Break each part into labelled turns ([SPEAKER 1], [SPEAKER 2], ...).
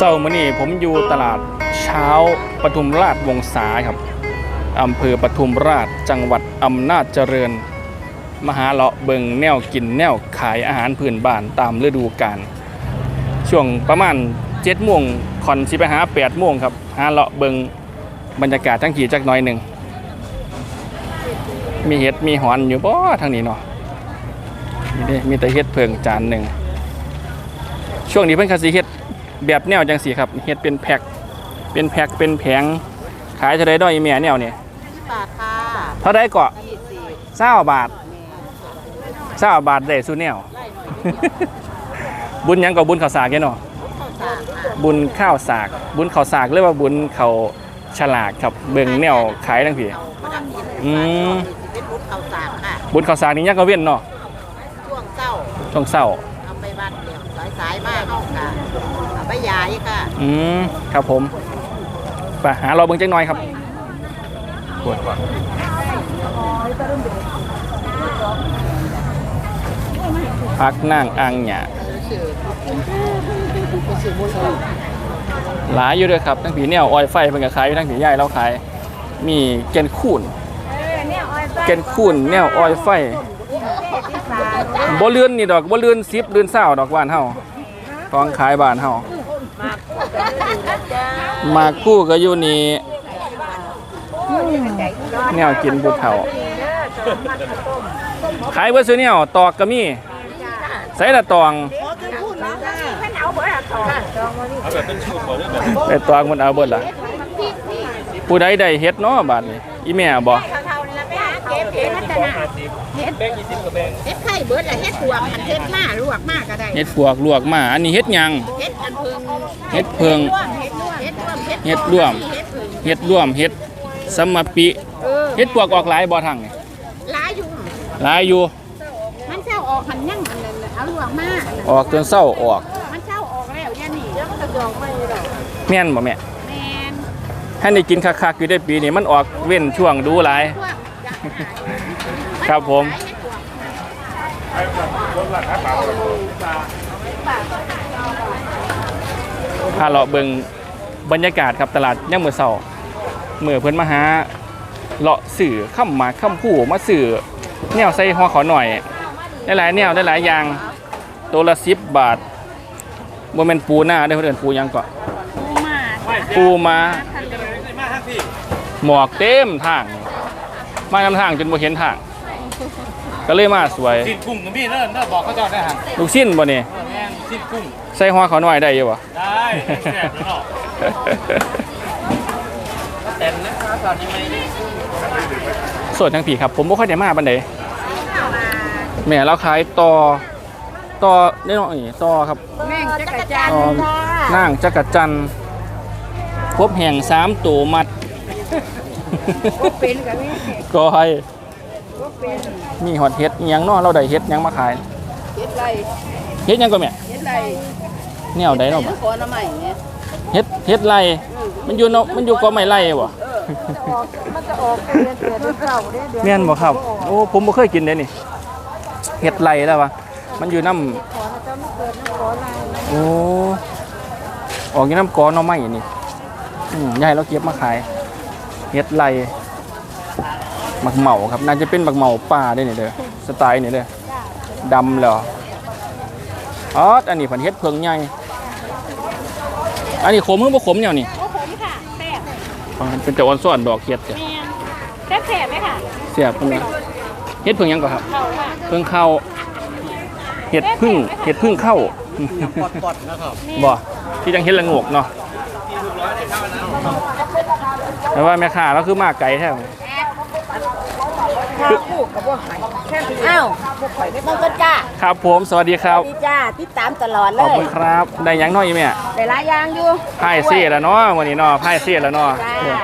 [SPEAKER 1] เศร้ามื้อนี้ผมอยู่ตลาดเช้าปทุมราชวงศาครับอำเภอปทุมราชจังหวัดอำนาจเจริญ มหาเลาะเบิงแนวกินแนวขายอาหารพื้นบ้านตามฤดูกาลช่วงประมาณ7โมงคอนสิไปหา8โมงครับหาเลาะเบิงบรรยากาศทั้งขี่จักน้อยหนึ่งมีเห็ดมีหอนอยู่บ่ทางนี้เนาะนี่มีแต่เห็ดเพิงจานหนึ่งช่วงนี้เพิ่นคาสิเฮ็ด แบบแนวจังสีครับเฮ็ดเป็นแพ็คเป็นแพ็คเป็นแผงขายเท่าไดด้อยอีแม่แนวเนี่ย
[SPEAKER 2] ที่บาทค่ะ
[SPEAKER 1] เท่าไดเกาะ
[SPEAKER 2] ยี่สิบ
[SPEAKER 1] เศร้าบาทเศร้าบาทได้สุแนว บุญหยังก็บุญข้าวสากแกเนาะ
[SPEAKER 2] ข้าวสารค่ะ
[SPEAKER 1] บุญข้าวสาก บุญข้าวสากเรียกว่าบุญข้าวฉลากครับเบิ่งแนวขายทั้งพี่
[SPEAKER 2] เอาประดับดิน
[SPEAKER 1] อืม
[SPEAKER 2] เป็นบุญข้าวสารค่ะ
[SPEAKER 1] บุญข้าวสากนี่ยังก็เว้นเนาะ
[SPEAKER 2] ช่วงเช้า
[SPEAKER 1] ช่วงเช้า
[SPEAKER 2] เอาไปวัดเดียวสายสายๆมากเอาค่ะเอาไปยายค่ะ
[SPEAKER 1] อืมครับผมไปหาเราเบิ่งจักหน่อยครับปวดพักนั่งอังหยา
[SPEAKER 2] สื่อสื่อบุญ
[SPEAKER 1] หลายอยู่ด้วยครับทั้งผีแนวออยไฟเป็นกับขายอยู่ทั้งผีใหญ่เราขาย มีเกนคูนเกนคูนแนวออยไฟบ่เลื่อนนี่ดอกบ่เลื่อนซิปเลื่อนเศร้าดอกบ้านเฮาของขายบ้านเฮา มาคู่ก็อยู่นี่แนวกินบุเฒ่า ขายเบ่ซื้อแนวตอกก็มีใส่ละตองไปตอกมันเอาเบิดล่ะผู้ใดได้เฮ็ดเนาะบาดนี้อีแม่บ่
[SPEAKER 2] เท่าๆนี่ละแม่เก็บเห็ดพัฒนาเห็ดเห็ดไข่เบิดละเห็ดตัวมันเห็ดหน้าลวกมากก็ได้
[SPEAKER 1] เฮ็ดปวกลวกมา อันนี้เฮ็ดหยัง
[SPEAKER 2] เห็ดอันเพิง
[SPEAKER 1] เฮ็ดเพิง
[SPEAKER 2] เห็ดร่วมเห็ดร่วม
[SPEAKER 1] เฮ็ดร่วม
[SPEAKER 2] เห็ดเพิง
[SPEAKER 1] เฮ็ดสมปิ
[SPEAKER 2] เออ
[SPEAKER 1] เฮ็ดปวกออกหลายบ่ทังนี่
[SPEAKER 2] หลายอยู่
[SPEAKER 1] หลายอยู่
[SPEAKER 2] มันเช้าออกหันยังอันนั้นน่ะเอาลวกมาก
[SPEAKER 1] ออกจนเศร้าออก
[SPEAKER 2] มันเช้าออกแล้วยันนี่แล้วมันจะดอกไม่หรอก
[SPEAKER 1] แม่นบ่แม่
[SPEAKER 2] แมน
[SPEAKER 1] ให้ได้กินคักๆอยู่ได้ปีนี้มันออกเว้นช่วงดูหลาย
[SPEAKER 2] พวกจักหา
[SPEAKER 1] ครับผมพาเลาะเบิงบรรยากาศครับตลาดย่ามมื้อเช้ามื้อเพิ่นมาหาเลาะสื่อค่ำหมากค่ำผู้มาสื่อแนวใส่หัวเขาหน่อยได้หลายแนวได้หลายอย่างตัวละ10บาทบ่แม่นปูหน้าได้อเพิ่นเอิ้นปูหยังก็
[SPEAKER 2] ปูมา
[SPEAKER 1] ปูมาหมอกเต็มทาง มานำทางจนบ่เห็นทาง ก็เลยมาสวย
[SPEAKER 3] สิ้นกุ้งกับพี่เนิ่นเนิ่นบอกเขาเจ้าได้หัน
[SPEAKER 1] ลูกชิ้นบ่นี่
[SPEAKER 3] แม่นสิ้นกุ้ง
[SPEAKER 1] ใส่หัวเขาหน่อยได้อยู่บ่
[SPEAKER 3] ได้แซ่บแล้วเนาะเต็มนะครับตอนนี้ไม่ได้
[SPEAKER 1] สดทั้งผีครับ ผมบ่ค่อยได้มาบันไดแม่เราขายต่อต่อได้เนาะนี่ต่อครับ
[SPEAKER 2] แม่งจักรจันท
[SPEAKER 1] ต่อ
[SPEAKER 2] ร์ค่ะ
[SPEAKER 1] นางจักรจันทร์ครบแห่งสามตัวมัด
[SPEAKER 2] เป็นกับนี่
[SPEAKER 1] ก้อย
[SPEAKER 2] ก็เป็น
[SPEAKER 1] มีฮอดเฮ็ดอิหยังเนาะเราได้เฮ็ดหยังมาขาย
[SPEAKER 2] เฮ็ดไร
[SPEAKER 1] เฮ็ดหยังก็แม่
[SPEAKER 2] เฮ็ดไร
[SPEAKER 1] แนวใดเนาะบ่
[SPEAKER 2] ขอน้ำใหม่เนี่ย
[SPEAKER 1] เฮ็ดเฮ็ดไรมันอยู่เนาะมันอยู่ก็ไม่ไรบ่
[SPEAKER 2] มันจะออกเดือนเดือนเก่าเดือนเดือน
[SPEAKER 1] แม่นบ่ครับ โอ้ผมบ่เคยกินเด้นี่เฮ็ดไรแล้ววะมันอยู่น้ำ
[SPEAKER 2] ขอให้เจ้าไม่เกิดน้ำขออะไร
[SPEAKER 1] โอ้ออกอยู่น้ำกอหน่อไม้นี่อืมยายเราเก็บมาขาย เฮ็ดไรบักเหมาครับ น่าจะเป็นบักเหมาป่าได้นี่เด้อสไตล์นี่เด้อดำเหรออ๋ออันนี้ผันเฮ็ดเพิงใหญ่อันนี้ขมหรือบ่ขมเนี่ยนี่
[SPEAKER 4] โอ้ผมค่ะแซ่บ
[SPEAKER 1] อ๋อมันเป็นจะอ่อนซ้อนดอกเฮ็ดจ้ะ
[SPEAKER 4] แมนแซ่บแซ่บไหมค่ะ
[SPEAKER 1] เสียบเพิ่นนะเฮ็ดเพิงหยังก่อนครับ
[SPEAKER 4] เขาค่ะ
[SPEAKER 1] เพิ่งเข้าเห็ดพึ่งเห็ดพึ่งเข้า
[SPEAKER 3] ปอดๆนะครับ
[SPEAKER 1] บ่ที่จังเห็ดละโงกเนาะ แต่ว่าแม่ค้าเราคือมาไกลแท้
[SPEAKER 2] ข้าวคู่กับพวกไข่แค่อ้าวพวกไข่ไม่ต้องก็จ้า
[SPEAKER 1] ครับผมสวัสดีครับ
[SPEAKER 2] ดีจ้าติดตามตลอดเล
[SPEAKER 1] ขอบ
[SPEAKER 2] ย
[SPEAKER 1] คุณครับได้หยังน้อยอีแม่
[SPEAKER 2] ได้หลายอย่างอยู่
[SPEAKER 1] ไพ่เสียแล้วเนาะวันนี้เนาะไพ่เสียแล้วเนาะ
[SPEAKER 2] จ้า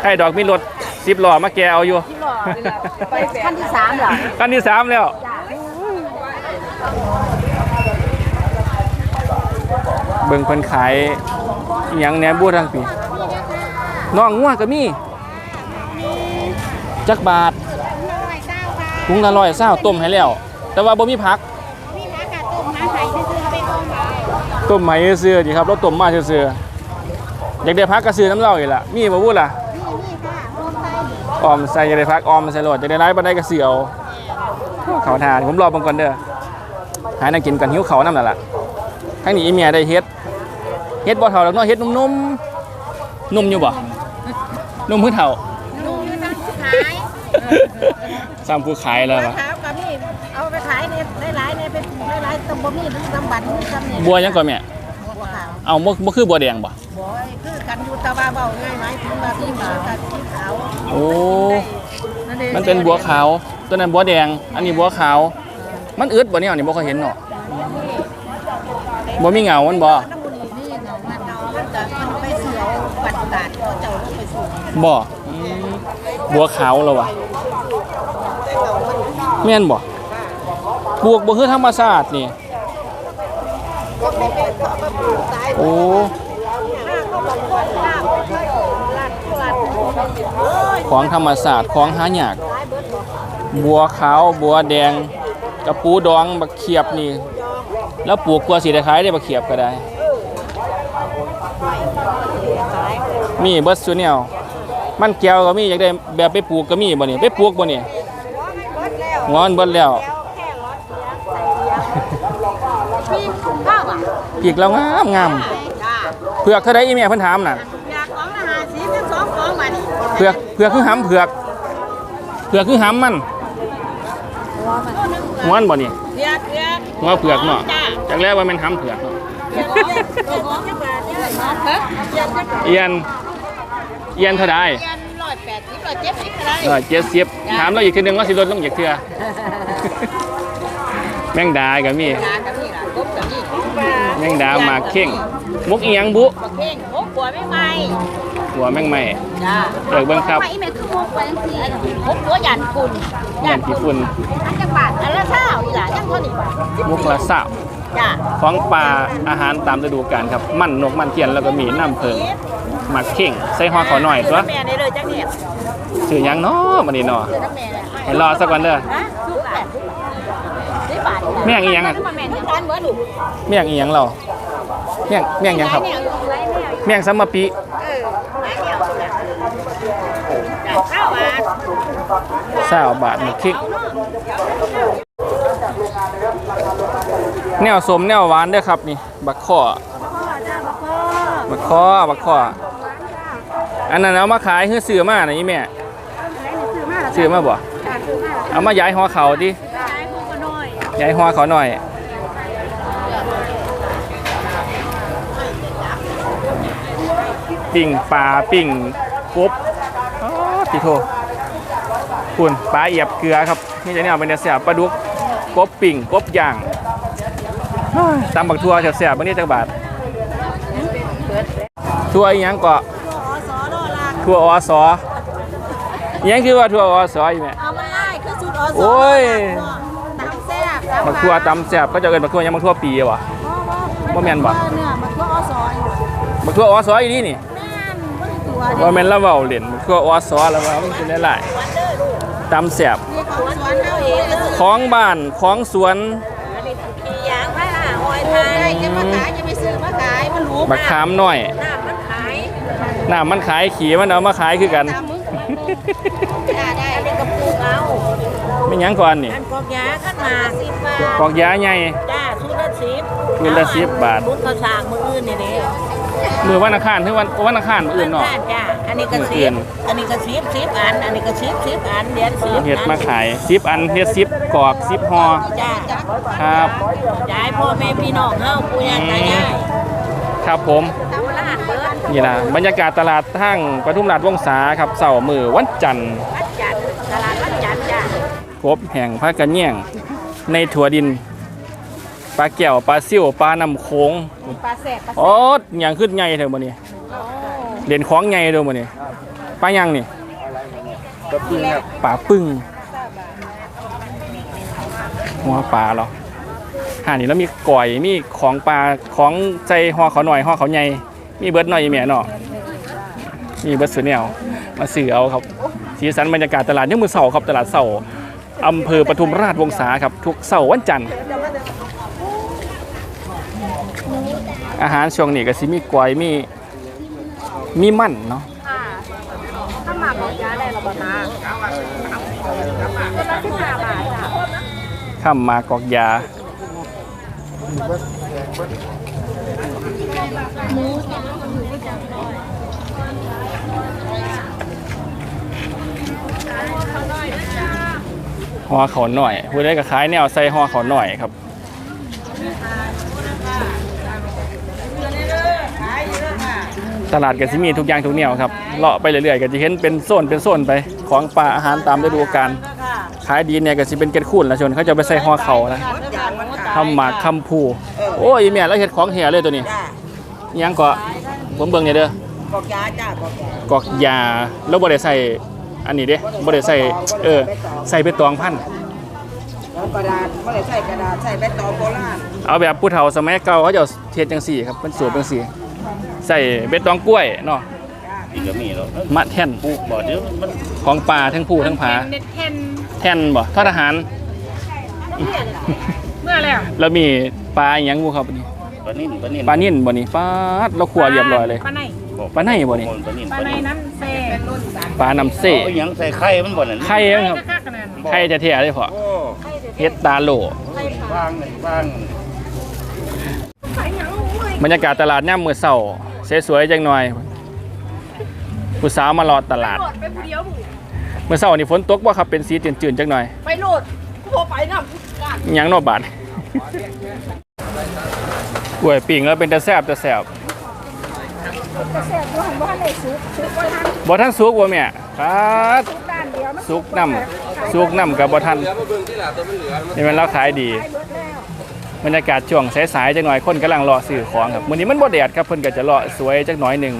[SPEAKER 1] ไพ่ดอกมีรถสิบล้อมาแกเอาอยู่
[SPEAKER 2] ที่หล่อนี่ล่ะไปขั้นที่สามเหรอ
[SPEAKER 1] กันที่สามแล้ว
[SPEAKER 2] จ้า
[SPEAKER 1] เบิ่งเพิ่นขายอหยังแหนมบัวทั้งปี น้องงัวก็มีจักบาท
[SPEAKER 4] ร้อยเก้าค่ะ
[SPEAKER 1] ถุงละร้อยเศร้าต้มให้แล้ว แต่ว่าบ่มีผัก
[SPEAKER 4] มีผักกาดต้มน้ำใสซื้อๆไปต้มค่ะ
[SPEAKER 1] ต้มไหมซื้อดีครับรถต้มมาซื้อๆอยากได้พักก็ซื้อน้ำเหล้าอีกล่ะมีบ่พูดล่ะ
[SPEAKER 2] นี่นี่ค่ะรวมไทย
[SPEAKER 1] ออมใส่อยากได้พักออมใส่โหลดอยากได้ไร้บันไดก็ซื้อเอาเขาทานผมรอเบิ่งก่อนเด้อหาแนวกินก่อนหิวเขาวน้ำนั่นล่ะทั้งนี้อีเมียได้เฮ็ดเฮ็ดบ่เท่าดอกเนาะเฮ็ดนุ่มๆนุ่มอยู่บ่ นุ่มคือเท่า
[SPEAKER 2] นุ่มทั้งขาย
[SPEAKER 1] ซ้ำผู้ขายแล้ว
[SPEAKER 2] บัว
[SPEAKER 1] วะ
[SPEAKER 2] ขาวกับนี่เอาไปขายเนี่ยหลายๆเนี่ยเป็นหลายๆตำบะหมี่ทั้งตำบัตรทั้งตำเนี่ย
[SPEAKER 1] บัวยังก่อนแม่
[SPEAKER 2] บัวขาว
[SPEAKER 1] เอาบ่บ่คือบัวแดงบ่
[SPEAKER 2] บ่อยคือกันอยู่แตะว่าเบาง่ายไหมถึงว่าที่ขาวกับที่ขาว
[SPEAKER 1] โอ้มันเป็นบัวขาว ตัวนั้นบัวแดง อันนี้บัวขาว มันอึดบ่เนี่ยอันนี้บ่เคยเห็นเนาะบ่มีเงามันบ่
[SPEAKER 2] น้ำมันนี่เนาะมันเอามันจะมันไปเสือบัตรบาทเขาเจ้าต้องไปสู่
[SPEAKER 1] บ่อืมบัวขาวแล้ววะแม่นบ่ปลูกบ่คือธรรมชาตินี่ โอ้
[SPEAKER 2] ขอ
[SPEAKER 1] งธรรมชาสติของหายาก บัวขาว บัวแดง กระปูดอง บักเขียบนี่ แล้วปลูกกลัวสิได้ขายได้บักเขียบก็ได้ มีเบิดซุแนว มันแก้วก็มีอยากได้แบบไปปลูกก็มีบ่นี่ไปปลูกบ่นี่
[SPEAKER 2] เบิดแล้ว
[SPEAKER 1] งอนเบิดแล้วปีกแล้วงามงามเผือกเท่าใดอีแม่เพิ่นถามน่ะเผือกเผือกคือหำเผือกเผือกคือหำมันหัวมันบ่นี่
[SPEAKER 2] เพียกเพียก
[SPEAKER 1] หัวเผือกเนาะ
[SPEAKER 2] จา
[SPEAKER 1] กแรกว่ามันหำเผือกเนาะ
[SPEAKER 2] ของจังหวัดเนี่ยฮะเพียกจังหวัด
[SPEAKER 1] เอียน เอียนเท่าใด
[SPEAKER 2] เพียนร้อยแปดสิบร้อยเจ็ดสิบอะไร
[SPEAKER 1] ร้อยเจ็ดสิบถามเราอีกทีหนึงว่าสิลดลงอีกเทื่อแมงดาก็มี
[SPEAKER 2] ร้านกับนี่ล่ะกบกับนี่
[SPEAKER 1] แมงดาหมากเข่งมุกเอียงบุ
[SPEAKER 2] บักเข่งโอ้ปัวไม่ไหม
[SPEAKER 1] หัวแมงไหม่
[SPEAKER 2] จ้า
[SPEAKER 1] เลิกเบิ่งครับ
[SPEAKER 2] ไม่แม่คือมุกไปจังซี่มุกตัวหยันคุณ
[SPEAKER 1] ยันกี่ฝุ่น
[SPEAKER 2] อันจังหวัดอันละเท่าอีหล่ะยังเท่านี้บ่
[SPEAKER 1] มุกละสาว
[SPEAKER 2] จ้า
[SPEAKER 1] ของปลาอาหารตามฤดูกาลครับ มันนกมันเทียนแล้วก็มีน้ำเพิง หมักเข่งใส่ห่อขอหน่อยตัว
[SPEAKER 2] แม่ได้เลยจังเนี่ย
[SPEAKER 1] ชื่อหยังเนาะมันนี่เนาะ
[SPEAKER 2] เจอน้ำแม่เลย
[SPEAKER 1] ให้รอสักวันเด้อ
[SPEAKER 2] ฮะทุกบาทสิบบาท
[SPEAKER 1] แม่งอีหยังอะ
[SPEAKER 2] แม่งที่ร้านเหมือนหนู
[SPEAKER 1] เมี่ยงอีหยังเราเมี่ยงเมี่ยงหยังครับ
[SPEAKER 2] ไรแนวไรแนว
[SPEAKER 1] เมี่ยงซัมมะปิ
[SPEAKER 2] เออไรแนวจ้ะจ้ะข้าวบาท
[SPEAKER 1] สาวบาทหมึกคิก
[SPEAKER 2] เอาเนาะ
[SPEAKER 1] แนวสมแนวหวานเด้อครับนี่ บักข้อบักข้อบักข้อ อันนั้นเอามาขายคือซื้อมาน่ะอีแม่ซื้อมาบ่เอามาย้ายหัวเขาดิย้ายหัวเขาหน่อยปิ่งปลาปิ่งกบอ๋อติโทคุณปลาเอียบเกลือครับนี่จะเนี่ยเป็นเสียบปลาดุกกบปิ่งกบย่างเฮ้ยตำบักทัวเสียบๆวันนี้จักบาททัวอีหยังเกาะ
[SPEAKER 2] อสอรอลา
[SPEAKER 1] ทัวอสออิหยังคือว่าทัวอสออีแม่
[SPEAKER 2] เอามาไล่คือสุดอสอ
[SPEAKER 1] โอ้ย
[SPEAKER 2] ตำแซ่บ
[SPEAKER 1] บักทัวตำแซ่บก็จะเอิ้นบักทัวหยังบักทัวปีอะวะบ่แม่นบ่
[SPEAKER 2] เนื้อมันก็อสออยู่
[SPEAKER 1] บักทัวอสออีนี่นี่
[SPEAKER 2] แม่นบ่ได้ตัว
[SPEAKER 1] ว่าแม่นละเว้าเล่นบักทัวอสอแล้วว่ามันเป็นหลายๆตำแซ่บ
[SPEAKER 2] นี่ของสวนเฮาเองเลย
[SPEAKER 1] ของบ้านของสวน
[SPEAKER 2] ขี่ยางไผ่ล่ะหอยไทยจะมาขายจะไปซื้อมาขายมันรู้
[SPEAKER 1] บักขามน้อย
[SPEAKER 2] น้ำมั นขาย
[SPEAKER 1] น้ำมันขายขี่มันเอามาขายคือกัน
[SPEAKER 2] ตามมึงได้ได้อันนี้ก็ปลูกเอา
[SPEAKER 1] ไม่หยังก่อนนี่
[SPEAKER 2] อันกอกยาขึ้นมาสิบบาท
[SPEAKER 1] กอกยาใหญ่
[SPEAKER 2] จ้าชุดละสิบ
[SPEAKER 1] ชุดละ10บาท
[SPEAKER 2] ชุดเขาสร้างมืออื่นนี่เด้
[SPEAKER 1] มือวันอังคารถึงวันวันอังคารมื้ออื่นเนาะ
[SPEAKER 2] บ้านจ้าอันนี้ก็
[SPEAKER 1] มื้อ
[SPEAKER 2] สิ
[SPEAKER 1] อื่
[SPEAKER 2] บ
[SPEAKER 1] น
[SPEAKER 2] อันนี้ก็สิบสิบอัน อันนี้ก็สิบสิบอันเดือนสิบ
[SPEAKER 1] เฮ็ดมาขาย10อันเฮ็ด10กอก10ห่อ
[SPEAKER 2] จ้าจ้า
[SPEAKER 1] ครับ
[SPEAKER 2] จ่ายพ่อแม่พี่น้องเฮาปู่ย่าตายาย
[SPEAKER 1] ครับผม
[SPEAKER 2] ตามร้า นเบิด
[SPEAKER 1] นี่ล่ะบรรยากาศตลาดทั้งปทุมราชวงศาครับเสาร์มือวันจันทร์
[SPEAKER 2] วัดจันทร์ตลาดวัดจันทร์จ้า
[SPEAKER 1] กบแห่งพระกระเนียงในถั่วดินปลาแก้วปลาซิ่วปลาน้ำโขง
[SPEAKER 2] ปลาแสบปลา
[SPEAKER 1] โอ๊ดหยังขึ้นใหญ่เถอะมื้อนี้เด่นของใหญ่เด้อมื้อนี้ปลาหยังนี่ปลาปึ้งหัวปลาเหรอหานี่แล้วมีก่อยมีของปลาของใจห่อเขาหน่อยห่อเขาใหญ่ มีเบิดหน่อยอีแม่เนาะมีเบิดสุดแนวมาซื้อเอาครับ สีสันบรรยากาศตลาดยังมือเสาร์ครับตลาดเสาร์อำเภอปทุมราชวงศาครับ ทุกเสาร์วันจันทร์อาหารช่วงนี้ก็สิมีกล้วยมีมีมันเนาะ
[SPEAKER 4] ค่ะถ้าหมากของยาได้ระบนาเป็นละสิบห้าบาทค่ะ
[SPEAKER 1] ข้ามมากอกยา ห่อเขาหน่อยผู้ใดก็ขายแนวใส่ห่อเขาหน่อยครับตลาดก็สิมีทุกอย่างทุกแนวครับเลาะไปเรื่อยๆก็จะเห็นเป็นโซนเป็นโซนไปของป่าอาหารตามฤดูกาลขายดีเนี่ยก็สิเป็นเกล็ดคูนละชนเขาจะไปใส่ห่อเขานะ ทำหมากคำพูโอ้ยแม่แล้วเห็ดของเหี่ยเลยตัวนี้
[SPEAKER 5] จ้า
[SPEAKER 1] อิหยังก็ผมเบิ่งเนี่ยเด้อก
[SPEAKER 5] อกยาจ้ากอกยาก
[SPEAKER 1] อกยาแล้วบ่ได้ใส่อันนี้เด้บ่ได้ใส่เออใส่ไปตองพันธุ์
[SPEAKER 5] แล้วกระดาษไม่ได้ใส่กระดาษใส่ใบตองโบราณ
[SPEAKER 1] เอาแบบผู้เฒ่าสมัยเก่าเขาจะเอาเฮ็ดจังซี่ครับเป็นสูตรจังซี่ใส่เบ็ดตองกล้วยเนาะ
[SPEAKER 3] อีกก็มีแล้ว
[SPEAKER 1] มะแท่น
[SPEAKER 3] ปลูกบ่เดี๋ยวมัน
[SPEAKER 1] ของป่าทั้งผู้ทั้งผา
[SPEAKER 4] เน็ตเทน
[SPEAKER 1] แท่นบ่ทอดอาหาร
[SPEAKER 4] เมื่อแล้ว
[SPEAKER 1] แล้วมีปลาอีหยังบ่ครับอันนี้
[SPEAKER 3] ปลานิ่นปลานิ่น
[SPEAKER 1] ปลานิ่นบ่นี่ปลาดเราคั่วเรียบร้อยเลย
[SPEAKER 4] ปลาไหน
[SPEAKER 1] ปลาไหนบ่นี่
[SPEAKER 3] ปลานิ่น
[SPEAKER 4] ปลา
[SPEAKER 3] ปลา
[SPEAKER 4] ไหน
[SPEAKER 3] นิ่น
[SPEAKER 4] น้ำเซ่
[SPEAKER 1] ปลาน้ำเซ่
[SPEAKER 3] เอาหยังใส่ไข่มันบ่นั่น
[SPEAKER 1] ไข่เองครับ
[SPEAKER 4] คักๆกันนั่น
[SPEAKER 1] ไข่จะแท้ๆเลยพอ
[SPEAKER 3] โอ้
[SPEAKER 1] เฮ็ดตาโหล
[SPEAKER 3] วางเลยวาง
[SPEAKER 1] บรรยากาศตลาดย่ามมื้อเช้าสวยๆจังหน่อยผู้สาวมารอตลาด
[SPEAKER 4] โหลดไปผู้เดียวบุ
[SPEAKER 1] มื้อเช้านี่ฝนตกบ่ครับเป็นสีจืดๆจังหน่อย
[SPEAKER 4] ไปโหลดกูโทรไปน้ำกัน
[SPEAKER 1] อิห ยังนอบาดกล้วยปิ้งแล้วเป็นตาแซบตาแซ่บ
[SPEAKER 4] เสร็จด้วยว่าในซุปซุปว่าน
[SPEAKER 1] บ่ทันสุกบ่แม่ครับ
[SPEAKER 4] ซุปด้านเดียวมัน
[SPEAKER 1] สุกน้ำสุกน้ำกับบ่ทันนี่มันเราขายดี
[SPEAKER 4] บ
[SPEAKER 1] รรยากาศช่วงสายๆจังหน่อยคนกำลังรอซื้อของครับมื้อนี้มันบ่แดดครับเพิ่นก็จะรอสวยจักหน่อยหนึ่ง